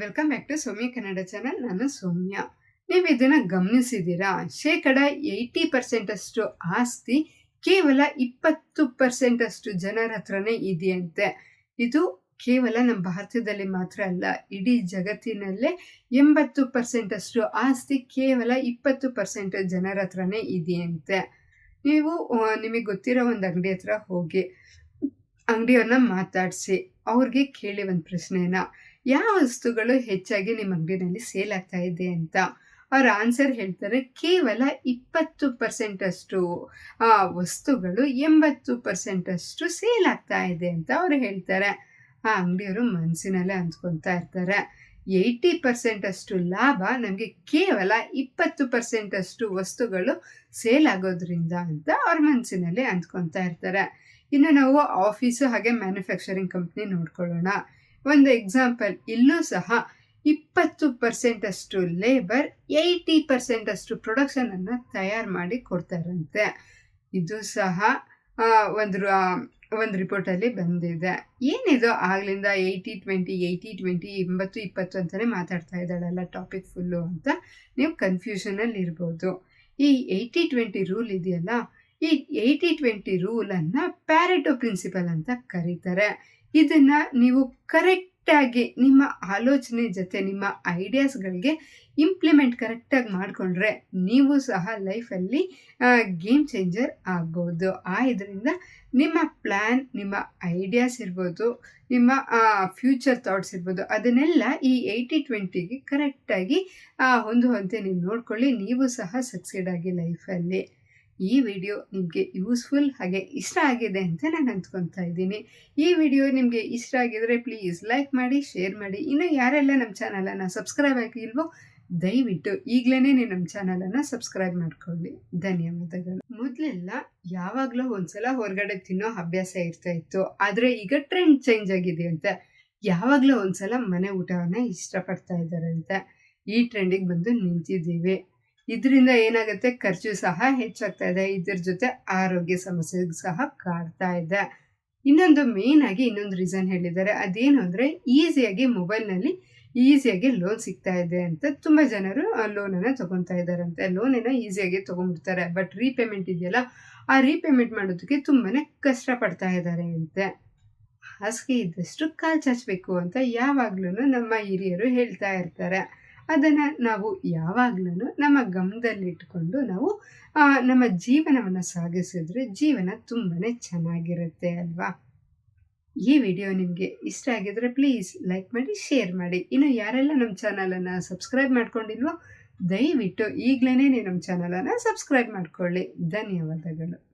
Welcome back to Soumya Kannada channel ನಾನು ಸೌಮ್ಯ. ನೀವು ಇದನ್ನ ಗಮನಿಸಿದ್ದೀರಾ? ಶೇಕಡ ಏಯ್ಟಿ ಪರ್ಸೆಂಟಷ್ಟು ಆಸ್ತಿ, ಕೇವಲ ಇಪ್ಪತ್ತು ಪರ್ಸೆಂಟಷ್ಟು ಜನರ ಹತ್ರನೇ ಇದೆಯಂತೆ. ಇದು ಕೇವಲ ನಮ್ಮ ಭಾರತದಲ್ಲಿ ಮಾತ್ರ ಅಲ್ಲ, ಇಡೀ ಜಗತ್ತಿನಲ್ಲೇ ಎಂಬತ್ತು ಪರ್ಸೆಂಟಷ್ಟು ಆಸ್ತಿ, ಕೇವಲ ಇಪ್ಪತ್ತು ಪರ್ಸೆಂಟ್ ಜನರ ಹತ್ರನೇ ಇದೆಯಂತೆ. ನೀವು ನಿಮಗೆ ಗೊತ್ತಿರೋ ಒಂದು ಅಂಗಡಿ ಹತ್ರ ಹೋಗಿ, ಅಂಗಡಿಯವ್ರನ್ನ ಮಾತಾಡಿಸಿ, ಅವ್ರಿಗೆ ಕೇಳಿ ಒಂದು ಪ್ರಶ್ನೆನ. ಯಾವ ವಸ್ತುಗಳು ಹೆಚ್ಚಾಗಿ ನಿಮ್ಮ ಅಂಗಡಿನಲ್ಲಿ ಸೇಲ್ ಆಗ್ತಾ ಇದೆ ಅಂತ? ಅವ್ರ ಆನ್ಸರ್ ಹೇಳ್ತಾರೆ ಕೇವಲ ಇಪ್ಪತ್ತು ಪರ್ಸೆಂಟ್ ಅಷ್ಟು ಆ, ವಸ್ತುಗಳು ಎಂಬತ್ತು ಪರ್ಸೆಂಟ್ ಅಷ್ಟು ಸೇಲ್ ಆಗ್ತಾ ಇದೆ ಅಂತ ಅವ್ರು ಹೇಳ್ತಾರೆ. ಆ ಅಂಗಡಿಯವರು ಮನಸ್ಸಿನಲ್ಲೇ ಅಂದ್ಕೊತಾ ಇರ್ತಾರೆ. ಏಯ್ಟಿ ಪರ್ಸೆಂಟ್ ಅಷ್ಟು ಲಾಭ ನಮಗೆ ಕೇವಲ ಇಪ್ಪತ್ತು ಪರ್ಸೆಂಟ್ ಅಷ್ಟು ವಸ್ತುಗಳು ಸೇಲ್ ಆಗೋದ್ರಿಂದ ಅಂತ ಅವ್ರ ಮನಸ್ಸಿನಲ್ಲಿ ಅಂದ್ಕೊತಾ ಇರ್ತಾರೆ. ಇನ್ನು ನಾವು ಆಫೀಸು ಹಾಗೆ ಮ್ಯಾನುಫ್ಯಾಕ್ಚರಿಂಗ್ ಕಂಪ್ನಿ ನೋಡ್ಕೊಳ್ಳೋಣ. ಒಂದು ಎಕ್ಸಾಂಪಲ್ ಇಲ್ಲೂ ಸಹ ಇಪ್ಪತ್ತು ಪರ್ಸೆಂಟಷ್ಟು ಲೇಬರ್ ಏಯ್ಟಿ ಪರ್ಸೆಂಟಷ್ಟು ಪ್ರೊಡಕ್ಷನನ್ನು ತಯಾರು ಮಾಡಿ ಕೊಡ್ತಾರಂತೆ. ಇದು ಸಹ ಒಂದು ಒಂದು ರಿಪೋರ್ಟಲ್ಲಿ ಬಂದಿದೆ. ಏನಿದು ಆಗಲಿಂದ ಏಯ್ಟಿ ಟ್ವೆಂಟಿ ಏಯ್ಟಿ ಟ್ವೆಂಟಿ ಎಂಬತ್ತು, ಇಪ್ಪತ್ತು ಅಂತಲೇ ಮಾತಾಡ್ತಾ ಇದ್ದಾಳಲ್ಲ ಟಾಪಿಕ್ ಫುಲ್ಲು ಅಂತ. ನೀವು ಕನ್ಫ್ಯೂಷನಲ್ಲಿ ಇರ್ಬೋದು. ಈ ಏಯ್ಟಿ ಟ್ವೆಂಟಿ ರೂಲ್ ಇದೆಯಲ್ಲ, ಈ ಏಯ್ಟಿ ಟ್ವೆಂಟಿ ರೂಲನ್ನು ಪ್ಯಾರೆಟೋ ಪ್ರಿನ್ಸಿಪಲ್ ಅಂತ ಕರೀತಾರೆ. ಇದನ್ನ ನೀವು ಕರೆಕ್ಟಾಗಿ ನಿಮ್ಮ ಆಲೋಚನೆ ಜೊತೆ, ನಿಮ್ಮ ಐಡಿಯಾಸ್ಗಳಿಗೆ ಇಂಪ್ಲಿಮೆಂಟ್ ಕರೆಕ್ಟಾಗಿ ಮಾಡಿಕೊಂಡ್ರೆ ನೀವು ಸಹ ಲೈಫಲ್ಲಿ ಗೇಮ್ ಚೇಂಜರ್ ಆಗ್ಬೋದು. ಆ, ಇದರಿಂದ ನಿಮ್ಮ ಪ್ಲ್ಯಾನ್ ನಿಮ್ಮ ಐಡಿಯಾಸ್ ಇರ್ಬೋದು, ನಿಮ್ಮ ಫ್ಯೂಚರ್ ಥಾಟ್ಸ್ ಇರ್ಬೋದು, ಅದನ್ನೆಲ್ಲ ಈ ಏಯ್ಟಿ ಟ್ವೆಂಟಿಗೆ ಕರೆಕ್ಟಾಗಿ ಹೊಂದುವಂತೆ ನೀವು ನೋಡ್ಕೊಳ್ಳಿ. ನೀವು ಸಹ ಸಕ್ಸೀಡ್ ಆಗಿ ಲೈಫಲ್ಲಿ ಈ ವಿಡಿಯೋ ನಿಮಗೆ ಯೂಸ್ಫುಲ್ ಹಾಗೆ ಇಷ್ಟ ಆಗಿದೆ ಅಂತ ನಾನು ಅಂದ್ಕೊತಾ ಇದ್ದೀನಿ. ಈ ವಿಡಿಯೋ ನಿಮಗೆ ಇಷ್ಟ ಆಗಿದ್ರೆ ಪ್ಲೀಸ್ ಲೈಕ್ ಮಾಡಿ, ಶೇರ್ ಮಾಡಿ. ಇನ್ನು ಯಾರೆಲ್ಲ ನಮ್ಮ ಚಾನಲನ್ನು ಸಬ್ಸ್ಕ್ರೈಬ್ ಆಗಿಲ್ವೋ, ದಯವಿಟ್ಟು ಈಗಲೇ ನಮ್ಮ ಚಾನಲನ್ನು ಸಬ್ಸ್ಕ್ರೈಬ್ ಮಾಡ್ಕೊಳ್ಳಿ. ಧನ್ಯವಾದಗಳು. ಮೊದಲೆಲ್ಲ ಯಾವಾಗಲೂ ಒಂದ್ಸಲ ಹೊರಗಡೆ ತಿನ್ನೋ ಅಭ್ಯಾಸ ಇರ್ತಾ ಇತ್ತು. ಆದರೆ ಈಗ ಟ್ರೆಂಡ್ ಚೇಂಜ್ ಆಗಿದೆ ಅಂತ ಯಾವಾಗಲೂ ಒಂದ್ಸಲ ಮನೆ ಊಟವನ್ನು ಇಷ್ಟಪಡ್ತಾ ಇದ್ದಾರಂತೆ. ಈ ಟ್ರೆಂಡಿಗೆ ಬಂದು ನಿಂತಿದ್ದೀವಿ. ಇದರಿಂದ ಏನಾಗುತ್ತೆ? ಖರ್ಚು ಸಹ ಹೆಚ್ಚಾಗ್ತಾ ಇದೆ. ಇದ್ರ ಜೊತೆ ಆರೋಗ್ಯ ಸಮಸ್ಯೆ ಸಹ ಕಾಡ್ತಾ ಇದೆ. ಇನ್ನೊಂದು ಮೇನ್ ಆಗಿ ಇನ್ನೊಂದು ರೀಸನ್ ಹೇಳಿದ್ದಾರೆ. ಅದೇನು ಅಂದರೆ ಈಸಿಯಾಗಿ ಮೊಬೈಲ್ನಲ್ಲಿ ಈಸಿಯಾಗಿ ಲೋನ್ ಸಿಗ್ತಾ ಇದೆ ಅಂತ ತುಂಬ ಜನರು ಆ ಲೋನನ್ನು ತಗೊತಾ ಇದ್ದಾರಂತೆ. ಲೋನನ್ನು ಈಸಿಯಾಗಿ ತೊಗೊಂಡ್ಬಿಡ್ತಾರೆ. ಬಟ್ ರೀಪೇಮೆಂಟ್ ಇದೆಯಲ್ಲ, ಆ ರೀಪೇಮೆಂಟ್ ಮಾಡೋದಕ್ಕೆ ತುಂಬಾ ಕಷ್ಟಪಡ್ತಾ ಇದ್ದಾರೆ ಅಂತೆ. ಹಾಸಿಗೆ ಇದ್ದಷ್ಟು ಕಾಲು ಚಾಚಬೇಕು ಅಂತ ಯಾವಾಗ್ಲೂ ನಮ್ಮ ಹಿರಿಯರು ಹೇಳ್ತಾ ಇರ್ತಾರೆ. ಅದನ್ನು ನಾವು ಯಾವಾಗ್ಲೂ ನಮ್ಮ ಗಮನದಲ್ಲಿಟ್ಕೊಂಡು ನಾವು ನಮ್ಮ ಜೀವನವನ್ನು ಸಾಗಿಸಿದ್ರೆ ಜೀವನ ತುಂಬಾ ಚೆನ್ನಾಗಿರುತ್ತೆ ಅಲ್ವಾ? ಈ ವಿಡಿಯೋ ನಿಮಗೆ ಇಷ್ಟ ಆಗಿದ್ರೆ ಪ್ಲೀಸ್ ಲೈಕ್ ಮಾಡಿ, ಶೇರ್ ಮಾಡಿ. ಇನ್ನು ಯಾರೆಲ್ಲ ನಮ್ಮ ಚಾನಲನ್ನು ಸಬ್ಸ್ಕ್ರೈಬ್ ಮಾಡ್ಕೊಂಡಿಲ್ವೋ, ದಯವಿಟ್ಟು ಈಗಲೇ ನಮ್ಮ ಚಾನಲನ್ನು ಸಬ್ಸ್ಕ್ರೈಬ್ ಮಾಡಿಕೊಳ್ಳಿ. ಧನ್ಯವಾದಗಳು.